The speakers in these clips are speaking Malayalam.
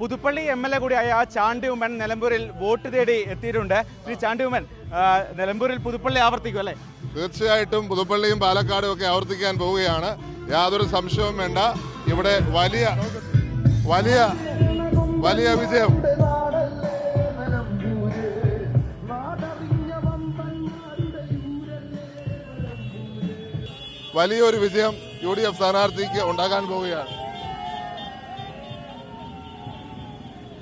പുതുപ്പള്ളി എം എൽ എ കൂടിയായ ചാണ്ടി ഉമ്മൻ നിലമ്പൂരിൽ വോട്ട് തേടി എത്തിയിട്ടുണ്ട്. ശ്രീ ചാണ്ടി ഉമ്മൻ നിലമ്പൂരിൽ പുതുപ്പള്ളി ആവർത്തിക്കും അല്ലേ? തീർച്ചയായിട്ടും പുതുപ്പള്ളിയും പാലക്കാടും ഒക്കെ ആവർത്തിക്കാൻ പോവുകയാണ്. യാതൊരു സംശയവും വേണ്ട. ഇവിടെ വലിയ വലിയ വലിയ വിജയം. വലിയൊരു വിജയം യു ഡി എഫ് സ്ഥാനാർത്ഥിക്ക് ഉണ്ടാകാൻ പോവുകയാണ്.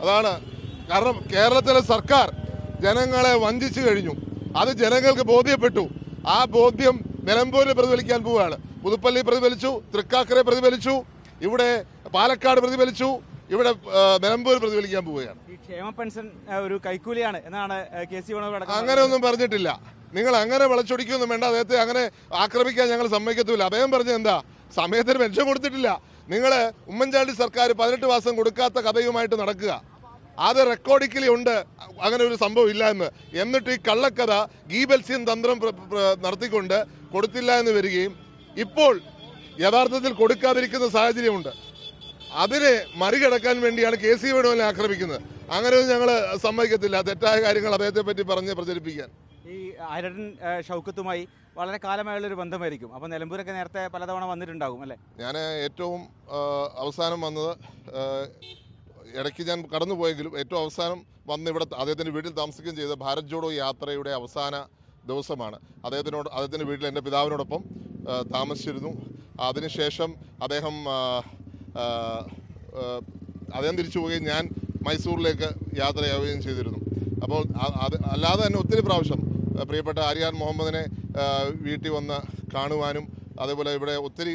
അതാണ്. കാരണം കേരളത്തിലെ സർക്കാർ ജനങ്ങളെ വഞ്ചിച്ചു കഴിഞ്ഞു. അത് ജനങ്ങൾക്ക് ബോധ്യപ്പെട്ടു. ആ ബോധ്യം നിലമ്പൂരിൽ പ്രതിഫലിക്കാൻ പോവുകയാണ്. പുതുപ്പള്ളി പ്രതിഫലിച്ചു തൃക്കാക്കരെ പ്രതിഫലിച്ചു ഇവിടെ പാലക്കാട് പ്രതിഫലിച്ചു ഇവിടെ നിലമ്പൂർ പ്രതിഫലിക്കാൻ പോവുകയാണ്. ഈ ക്ഷേമ പെൻഷൻ ഒരു കൈക്കൂലിയാണ് എന്നാണ് കെ സി അങ്ങനെ ഒന്നും പറഞ്ഞിട്ടില്ല. നിങ്ങൾ അങ്ങനെ വളച്ചൊടിക്കൊന്നും വേണ്ട. അദ്ദേഹത്തെ അങ്ങനെ ആക്രമിക്കാൻ ഞങ്ങൾ സമ്മതിക്കത്തില്ല അദ്ദേഹം പറഞ്ഞത് എന്താ? സമയത്തിന് പെൻഷൻ കൊടുത്തിട്ടില്ല. നിങ്ങൾ ഉമ്മൻചാണ്ടി സർക്കാർ പതിനെട്ട് മാസം കൊടുക്കാത്ത കഥയുമായിട്ട് നടക്കുക. അത് റെക്കോർഡിക്കലി ഉണ്ട്. അങ്ങനെ ഒരു സംഭവം ഇല്ല എന്ന്. എന്നിട്ട് ഈ കള്ളക്കഥ ഗീബൽസ്യൻ തന്ത്രം നടത്തിക്കൊണ്ട് കൊടുത്തില്ല എന്ന് വരികയും ഇപ്പോൾ യഥാർത്ഥത്തിൽ കൊടുക്കാതിരിക്കുന്ന സാഹചര്യമുണ്ട്. അതിനെ മറികടക്കാൻ വേണ്ടിയാണ് കെ സി വേണുവിനെ ആക്രമിക്കുന്നത്. അങ്ങനെ ഞങ്ങൾ സമ്മതിക്കത്തില്ല. തെറ്റായ കാര്യങ്ങൾ അദ്ദേഹത്തെ പറ്റി പറഞ്ഞ് പ്രചരിപ്പിക്കാൻ. ഈ അരടൻ ഷൗക്കത്തുമായി വളരെ കാലമായുള്ള ഒരു ബന്ധമായിരിക്കും. അപ്പോൾ നിലമ്പൂരൊക്കെ നേരത്തെ പലതവണ വന്നിട്ടുണ്ടാകും അല്ലേ? ഞാൻ ഏറ്റവും അവസാനം വന്നത് ഇടയ്ക്ക് ഞാൻ കടന്നുപോയെങ്കിലും ഏറ്റവും അവസാനം വന്ന് ഇവിടെ അദ്ദേഹത്തിന്റെ വീട്ടിൽ താമസിക്കുകയും ചെയ്ത ഭാരത് ജോഡോ യാത്രയുടെ അവസാന ദിവസമാണ്. അദ്ദേഹത്തിനോട് അദ്ദേഹത്തിന്റെ വീട്ടിൽ എന്റെ പിതാവിനോടൊപ്പം താമസിച്ചിരുന്നു. അതിനുശേഷം അദ്ദേഹം അദ്ദേഹം തിരിച്ചു പോവുകയും ഞാൻ മൈസൂരിലേക്ക് യാത്രയാവുകയും ചെയ്തിരുന്നു. അപ്പോൾ അത് അല്ലാതെ തന്നെ ഒത്തിരി പ്രാവശ്യം പ്രിയപ്പെട്ട ആര്യാൻ മുഹമ്മദിനെ വീട്ടിൽ വന്ന് കാണുവാനും അതേപോലെ ഇവിടെ ഒത്തിരി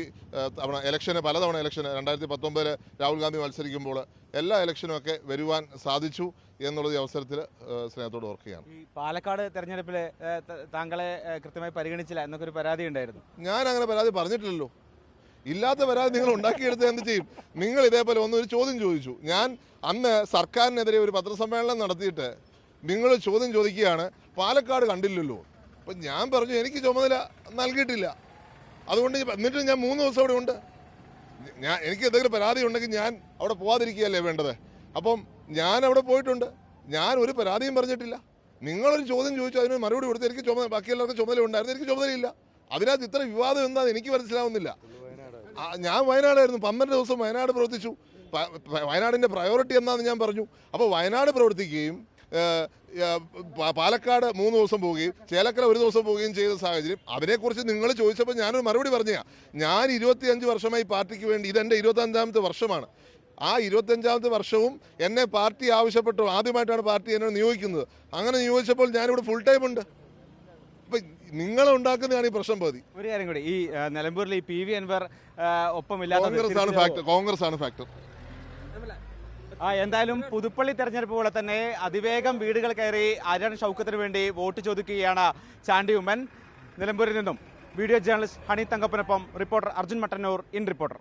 തവണ ഇലക്ഷന് പലതവണ ഇലക്ഷന് രണ്ടായിരത്തി പത്തൊമ്പതിൽ രാഹുൽ ഗാന്ധി മത്സരിക്കുമ്പോൾ എല്ലാ ഇലക്ഷനും ഒക്കെ വരുവാൻ സാധിച്ചു എന്നുള്ളത് ഈ അവസരത്തിൽ സ്നേഹത്തോട് ഓർക്കുകയാണ്. ഈ പാലക്കാട് തെരഞ്ഞെടുപ്പിൽ താങ്കളെ കൃത്യമായി പരിഗണിച്ചില്ല എന്നൊക്കെ ഒരു പരാതി ഉണ്ടായിരുന്നു. ഞാൻ അങ്ങനെ പരാതി പറഞ്ഞിട്ടില്ലല്ലോ. ഇല്ലാത്ത പരാതി നിങ്ങൾ ഉണ്ടാക്കിയെടുത്ത് എന്ത് ചെയ്യും? നിങ്ങൾ ഇതേപോലെ ഒന്ന് ഒരു ചോദ്യം ചോദിച്ചു. ഞാൻ അന്ന് സർക്കാരിനെതിരെ ഒരു പത്രസമ്മേളനം നടത്തിയിട്ട് നിങ്ങൾ ചോദ്യം ചോദിക്കുകയാണ് പാലക്കാട് കണ്ടില്ലല്ലോ. അപ്പം ഞാൻ പറഞ്ഞു എനിക്ക് ചുമതല നൽകിയിട്ടില്ല. അതുകൊണ്ട് എന്നിട്ട് ഞാൻ മൂന്ന് ദിവസം അവിടെ ഉണ്ട്. ഞാൻ എനിക്ക് എന്തെങ്കിലും പരാതി ഉണ്ടെങ്കിൽ ഞാൻ അവിടെ പോവാതിരിക്കുകയല്ലേ വേണ്ടത്. അപ്പം ഞാൻ അവിടെ പോയിട്ടുണ്ട്. ഞാൻ ഒരു പരാതിയും പറഞ്ഞിട്ടില്ല. നിങ്ങളൊരു ചോദ്യം ചോദിച്ചു അതിന് മറുപടി കൊടുത്ത് എനിക്ക് ചുമതല ബാക്കി എല്ലാവർക്കും ചുമതല ഉണ്ടായിരുന്നു എനിക്ക് ചുമതലയില്ല. അതിനകത്ത് ഇത്ര വിവാദം എന്താ എനിക്ക് മനസ്സിലാവുന്നില്ല. ഞാൻ വയനാടായിരുന്നു. പന്ത്രണ്ട് ദിവസം വയനാട് പ്രവർത്തിച്ചു. വയനാടിന്റെ പ്രയോറിറ്റി എന്താണെന്ന് ഞാൻ പറഞ്ഞു. അപ്പോൾ വയനാട് പ്രവർത്തിക്കുകയും പാലക്കാട് മൂന്ന് ദിവസം പോവുകയും ചേലക്കര ഒരു ദിവസം പോവുകയും ചെയ്ത സാഹചര്യം അതിനെക്കുറിച്ച് നിങ്ങൾ ചോദിച്ചപ്പോൾ ഞാനൊരു മറുപടി പറഞ്ഞു ഞാൻ ഇരുപത്തിയഞ്ച് വർഷമായി പാർട്ടിക്ക് വേണ്ടി ഇതെന്റെ ഇരുപത്തഞ്ചാമത്തെ വർഷമാണ്. ആ ഇരുപത്തഞ്ചാമത്തെ വർഷവും എന്നെ പാർട്ടി ആവശ്യപ്പെട്ടു. ആദ്യമായിട്ടാണ് പാർട്ടി എന്നെ നിയോഗിക്കുന്നത്. അങ്ങനെ നിയോഗിച്ചപ്പോൾ ഞാനിവിടെ ഫുൾ ടൈം ഉണ്ട്. അപ്പം നിങ്ങൾ ഉണ്ടാക്കുന്നതാണ് ഈ പ്രശ്നം പതി. ഒരു കാര്യം കൂടി ഈ നിലമ്പൂരിൽ ഈ പി വി അൻവർ ഒപ്പം ഒപ്പമില്ലാത്തത് കോൺഗ്രസ് ആണ് ഫാക്ടർ കോൺഗ്രസ് ആണ് ഫാക്ടർ ആ എന്തായാലും പുതുപ്പള്ളി തെരഞ്ഞെടുപ്പ് പോലെ തന്നെ അതിവേഗം വീടുകൾ കയറി അരൺ ഷൗക്കത്തിന് വേണ്ടി വോട്ട് ചോദിക്കുകയാണ് ചാണ്ടി ഉമ്മൻ. നിലമ്പൂരിൽ നിന്നും video journalist Honey തങ്കപ്പനൊപ്പം reporter Arjun Mattannur in reporter.